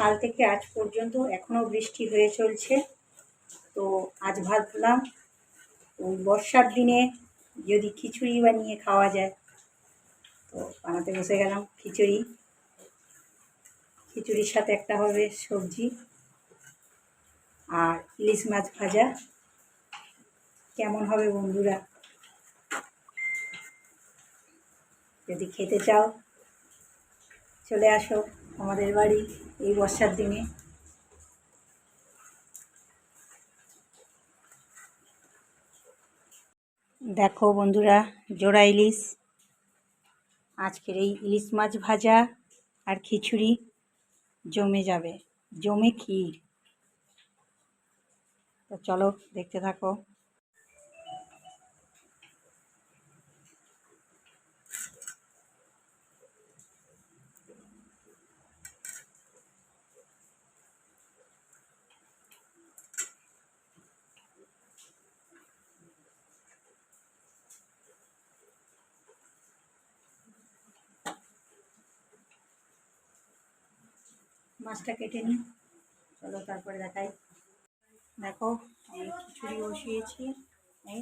কাল থেকে আজ পর্যন্ত এখনও বৃষ্টি হয়ে চলছে। তো আজ ভাবলাম, ওই বর্ষার দিনে যদি খিচুড়ি বানিয়ে খাওয়া যায়। তো বানাতে বসে গেলাম খিচুড়ি। খিচুড়ির সাথে একটা হবে সবজি আর ইলিশ মাছ ভাজা। কেমন হবে বন্ধুরা? যদি খেতে চাও, চলে আসো। আমাদের বাড়ি এই বর্ষার দিনে। দেখো বন্ধুরা, জোড়া ইলিশ। আজকের এই ইলিশ মাছ ভাজা আর খিচুড়ি জমে যাবে, জমে ক্ষীর। তো চলো দেখতে থাকো। মাছটা কেটে নিই। চলো তারপরে দেখাই। দেখো আমি খিচুড়ি বসিয়েছি। এই।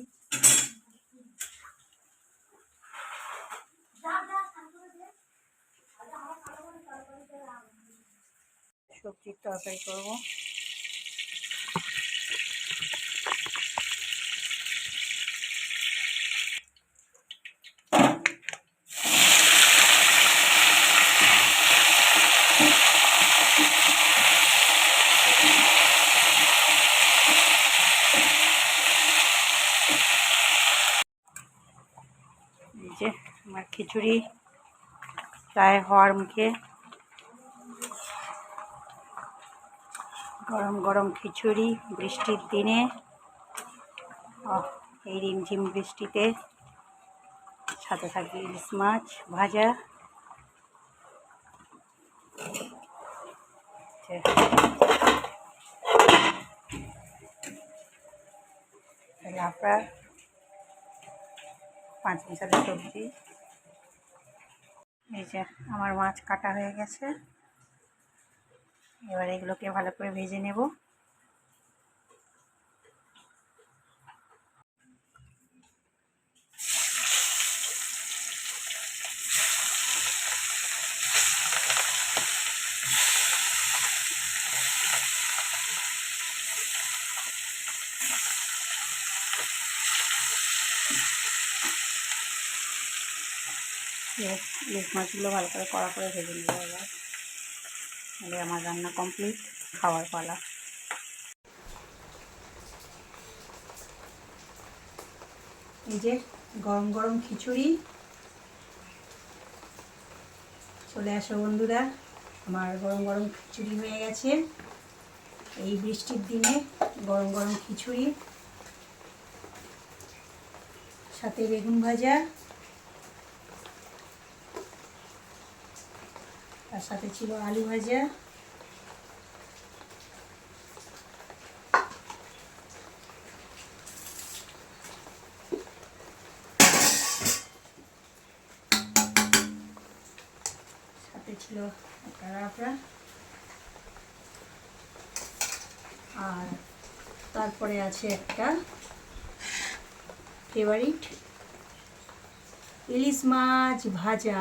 সবজির তরকারি করব। যে আমার খিচুড়ি প্রায় হওয়ার মুখে। গরম গরম খিচুড়ি বৃষ্টির দিনে। এই রিমঝিম বৃষ্টিতে। সাথে থাকবে ইলিশ মাছ ভাজা। লাফড়া পাঁচ মিশালি সবজি। এই যে আমার মাছ কাটা হয়ে গেছে। এবার এগুলোকে ভালো করে ভেজে নেব। ইলিশ মাছগুলো ভালো করে কড়া করে ভেজে নেব এবার। তাহলে আমার রান্না কমপ্লিট খাওয়ার পালা। এই যে গরম গরম খিচুড়ি। চলে আসো বন্ধুরা, আমার গরম গরম খিচুড়ি হয়ে গেছে। এই বৃষ্টির দিনে গরম গরম খিচুড়ি। সাথে বেগুন ভাজা। তার সাথে ছিল আলু ভাজা। সাথে ছিল আর তারপরে আছে একটা ফেভারিট ইলিশ মাছ ভাজা।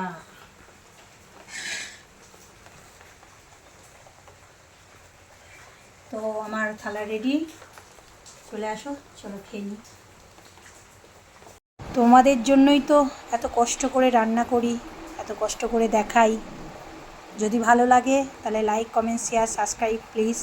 তো আমার থালা রেডি চলে আসো, চলো খেয়ে নিই। তোমাদের জন্যই তো এত কষ্ট করে রান্না করি, এত কষ্ট করে দেখাই। যদি ভালো লাগে তাহলে like comment share subscribe please